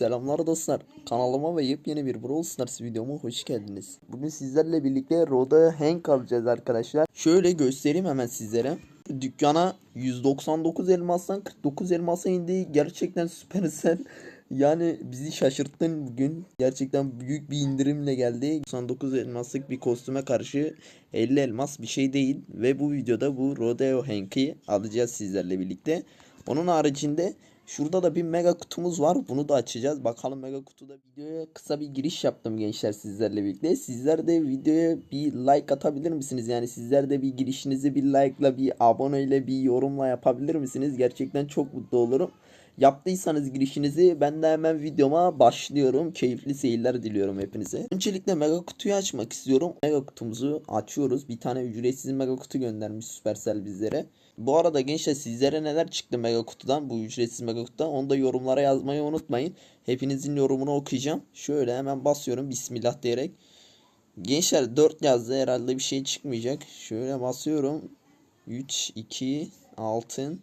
Selamlar dostlar. Kanalıma ve yepyeni bir Brawl Stars videoma hoş geldiniz. Bugün sizlerle birlikte Roda Hank alacağız arkadaşlar. Şöyle göstereyim hemen sizlere. Dükkana 199 elmastan 49 elmasa indi. Gerçekten Supercell yani bizi şaşırttın bugün. Gerçekten büyük bir indirimle geldi. 99 elmaslık bir kostüme karşı 50 elmas bir şey değil. Ve bu videoda bu Rodeo Hank'i alacağız sizlerle birlikte. Onun haricinde şurada da bir mega kutumuz var. Bunu da açacağız. Bakalım mega kutuda videoya kısa bir giriş yaptım gençler sizlerle birlikte. Sizler de videoya bir like atabilir misiniz? Yani sizler de bir girişinizi bir like'la, bir aboneyle, bir yorumla yapabilir misiniz? Gerçekten çok mutlu olurum. Yaptıysanız girişinizi ben de hemen videoma başlıyorum. Keyifli seyirler diliyorum hepinize. Öncelikle mega kutuyu açmak istiyorum. Mega kutumuzu açıyoruz. Bir tane ücretsiz mega kutu göndermiş Supercell bizlere. Bu arada gençler sizlere neler çıktı mega kutudan bu ücretsiz mega kutudan onu da yorumlara yazmayı unutmayın. Hepinizin yorumunu okuyacağım. Şöyle hemen basıyorum bismillah diyerek. Gençler 4 yazdı herhalde bir şey çıkmayacak. Şöyle basıyorum. 3, 2, altın,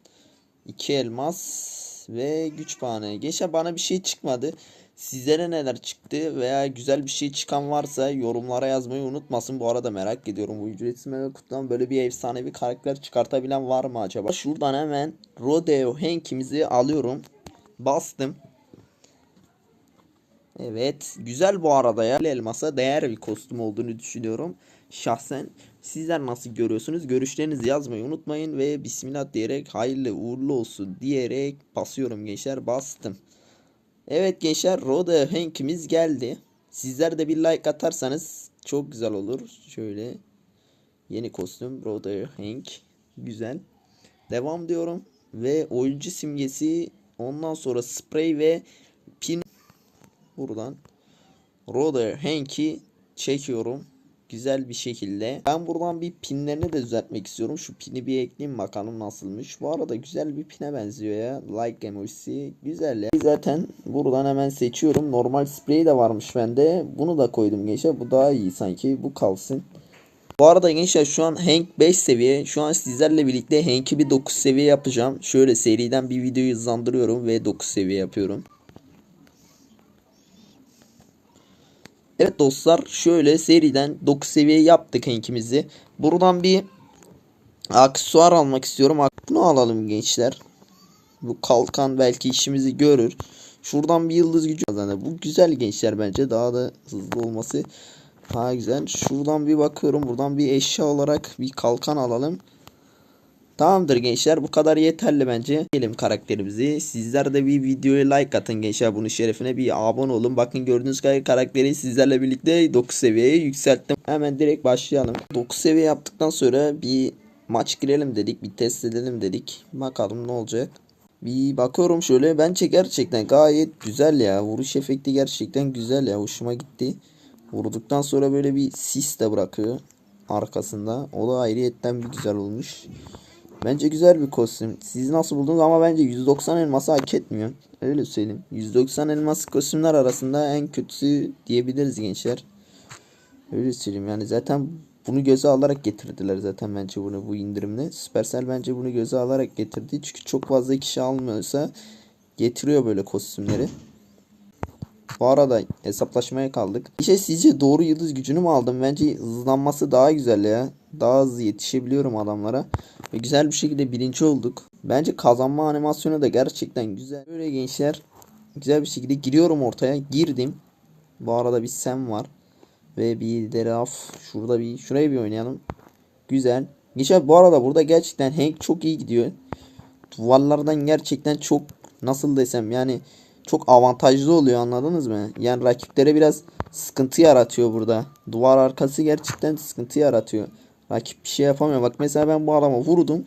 2 elmas ve güç puanı. Gençler bana bir şey çıkmadı. Sizlere neler çıktı veya güzel bir şey çıkan varsa yorumlara yazmayı unutmasın. Bu arada merak ediyorum bu ücretsiz mega kutudan böyle bir efsane bir karakter çıkartabilen var mı acaba? Şuradan hemen Rodeo Hank'imizi alıyorum. Bastım. Evet. Güzel bu arada ya. Elmasa değer bir kostüm olduğunu düşünüyorum. Şahsen sizler nasıl görüyorsunuz? Görüşlerinizi yazmayı unutmayın ve bismillah diyerek hayırlı uğurlu olsun diyerek basıyorum gençler. Bastım. Evet gençler Roda Hank'imiz geldi. Sizler de bir like atarsanız çok güzel olur. Şöyle yeni kostüm Roda Hank. Güzel. Devam diyorum. Ve oyuncu simgesi ondan sonra sprey ve pin buradan Roda Hank'i çekiyorum. Güzel bir şekilde. Ben buradan bir pinlerini de düzeltmek istiyorum. Şu pini bir ekleyeyim bakalım nasılmış. Bu arada güzel bir pine benziyor ya. Like emojisi. Güzel ya. Zaten buradan hemen seçiyorum. Normal sprey de varmış bende. Bunu da koydum gençler. Bu daha iyi sanki. Bu kalsın. Bu arada gençler şu an Hank 5 seviye. Şu an sizlerle birlikte Hank'i bir 9 seviye yapacağım. Şöyle seriden bir videoyu hızlandırıyorum ve 9 seviye yapıyorum. Evet dostlar şöyle seriden 9 seviye yaptık Hank'imizi. Buradan bir aksesuar almak istiyorum. Bunu alalım gençler. Bu kalkan belki işimizi görür. Şuradan bir yıldız gücü kazanır. Bu güzel gençler bence. Daha da hızlı olması daha güzel. Şuradan bir bakıyorum. Buradan bir eşya olarak bir kalkan alalım. Tamamdır gençler bu kadar yeterli bence. Gelin karakterimizi. Sizler de bir videoya like atın gençler bunun şerefine bir abone olun. Bakın gördüğünüz kadar karakteri sizlerle birlikte 9 seviyeye yükselttim. Hemen direkt başlayalım. 9 seviye yaptıktan sonra bir maç girelim dedik. Bir test edelim dedik. Bakalım ne olacak. Bir bakıyorum şöyle bence gerçekten gayet güzel ya. Vuruş efekti gerçekten güzel ya. Hoşuma gitti. Vurduktan sonra böyle bir sis de bırakıyor arkasında. O da ayrıyetten bir güzel olmuş. Bence güzel bir kostüm. Siz nasıl buldunuz ama bence 190 elması hak etmiyor. Öyle söyleyeyim. 190 elmas kostümler arasında en kötüsü diyebiliriz gençler. Öyle söyleyeyim yani zaten bunu göze alarak getirdiler zaten bence bunu bu indirimle. Supercell bence bunu göze alarak getirdi. Çünkü çok fazla kişi almıyorsa getiriyor böyle kostümleri. Bu arada hesaplaşmaya kaldık. İşte sizce doğru yıldız gücünü mü aldım? Bence hızlanması daha güzel ya. Daha hızlı yetişebiliyorum adamlara. Ve güzel bir şekilde birinci olduk. Bence kazanma animasyonu da gerçekten güzel. Böyle gençler güzel bir şekilde giriyorum ortaya. Girdim. Bu arada bir Sam var. Ve bir Deraf. Şurada bir şuraya bir oynayalım. Güzel. Gençler bu arada burada gerçekten Hank çok iyi gidiyor. Duvarlardan gerçekten çok nasıl desem yani çok avantajlı oluyor anladınız mı? Yani rakiplere biraz sıkıntı yaratıyor burada. Duvar arkası gerçekten sıkıntı yaratıyor. Rakip bir şey yapamıyor. Bak mesela ben bu adama vurdum.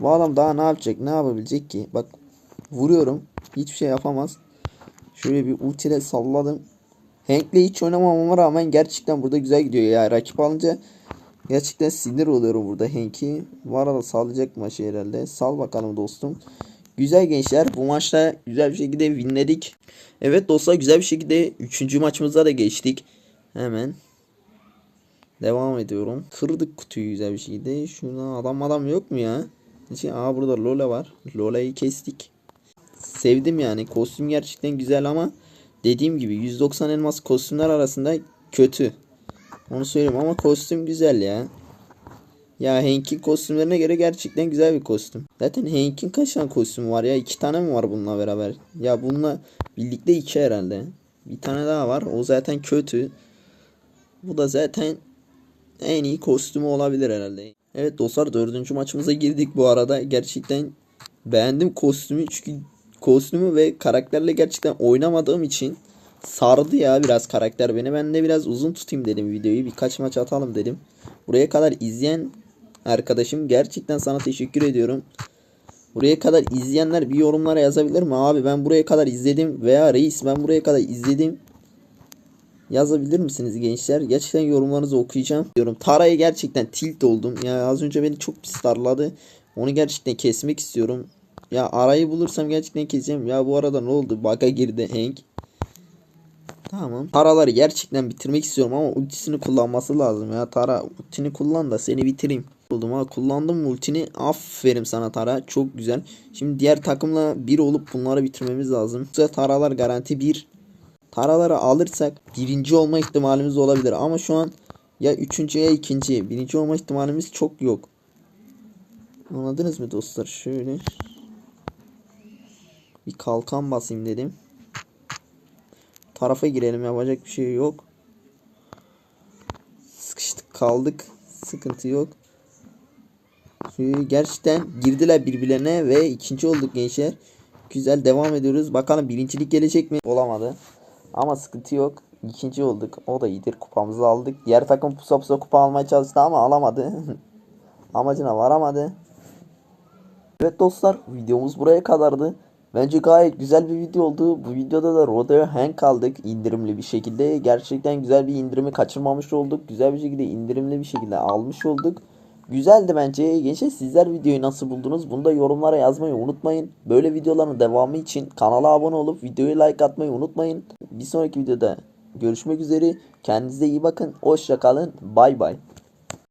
Bu adam daha ne yapacak? Ne yapabilecek ki? Bak vuruyorum. Hiçbir şey yapamaz. Şöyle bir ultiyle salladım. Hank'le hiç oynamamama rağmen gerçekten burada güzel gidiyor ya. Rakip alınca gerçekten sinir oluyorum burada Hank'i. Bu arada sallayacak maçı herhalde. Sal bakalım dostum. Güzel gençler. Bu maçta güzel bir şekilde winledik. Evet dostlar güzel bir şekilde 3. maçımıza da geçtik. Hemen Devam ediyorum. Kırdık kutuyu güzel bir şekilde. Şuna adam adam yok mu ya? Şey, aa burada Lola var. Lola'yı kestik. Sevdim yani. Kostüm gerçekten güzel ama dediğim gibi 190 elmas kostümler arasında kötü. Onu söyleyeyim ama kostüm güzel ya. Ya Hank'in kostümlerine göre gerçekten güzel bir kostüm. Zaten Hank'in kaç tane kostümü var ya? iki tane mi var bununla beraber? Ya bununla birlikte iki herhalde. Bir tane daha var. O zaten kötü. Bu da zaten en iyi kostümü olabilir herhalde. Evet dostlar dördüncü maçımıza girdik bu arada. Gerçekten beğendim kostümü çünkü kostümü ve karakterle gerçekten oynamadığım için sardı ya biraz karakter beni. Ben de biraz uzun tutayım dedim videoyu. Birkaç maç atalım dedim. Buraya kadar izleyen arkadaşım gerçekten sana teşekkür ediyorum. Buraya kadar izleyenler bir yorumlara yazabilir mi? Abi ben buraya kadar izledim veya reis ben buraya kadar izledim. Yazabilir misiniz gençler? Gerçekten yorumlarınızı okuyacağım. Diyorum Tara'ya gerçekten tilt oldum. Ya az önce beni çok pis darladı. Onu gerçekten kesmek istiyorum. Ya arayı bulursam gerçekten keseceğim. Ya bu arada ne oldu? Bug'a girdi Hank. Tamam. Taraları gerçekten bitirmek istiyorum ama ultisini kullanması lazım ya. Tara ultini kullan da seni bitireyim. Buldum ha kullandım ultini. Aferin sana Tara. Çok güzel. Şimdi diğer takımla bir olup bunları bitirmemiz lazım. Yoksa Taralar garanti bir. Taraları alırsak birinci olma ihtimalimiz olabilir. Ama şu an ya üçüncü ya ikinci. Birinci olma ihtimalimiz çok yok. Anladınız mı dostlar? Şöyle. Bir kalkan basayım dedim. Tarafa girelim yapacak bir şey yok. Sıkıştık kaldık. Sıkıntı yok. Gerçekten girdiler birbirlerine ve ikinci olduk gençler. Güzel devam ediyoruz. Bakalım birincilik gelecek mi? Olamadı. Ama sıkıntı yok. İkinci olduk. O da iyidir. Kupamızı aldık. Diğer takım pusa pusa kupa almaya çalıştı ama alamadı. Amacına varamadı. Evet dostlar videomuz buraya kadardı. Bence gayet güzel bir video oldu. Bu videoda da Rodeo Hank aldık indirimli bir şekilde. Gerçekten güzel bir indirimi kaçırmamış olduk. Güzel bir şekilde indirimli bir şekilde almış olduk. Güzeldi bence. Gençler sizler videoyu nasıl buldunuz? Bunu da yorumlara yazmayı unutmayın. Böyle videoların devamı için kanala abone olup videoyu like atmayı unutmayın. Bir sonraki videoda görüşmek üzere. Kendinize iyi bakın. Hoşça kalın. Bay bay.